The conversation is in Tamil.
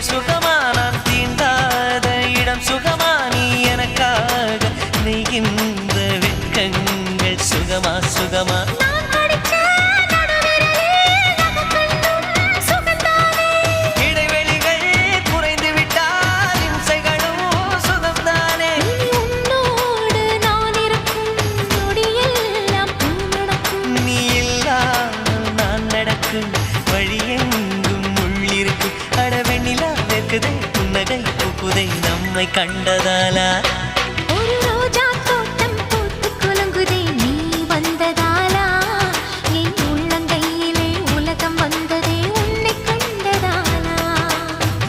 சுகமா நான் தீண்டாத இடம் சுகமா நீ எனக்காக வெட்கங்கள். சுகமா சுகமா. இருக்கும் நடக்கும் வழியெங்கும் உள்ளிருக்கு. அடவெண்ணிலா வெக்குதை புன்னகை பூக்குதை நம்மை கண்டதாலா?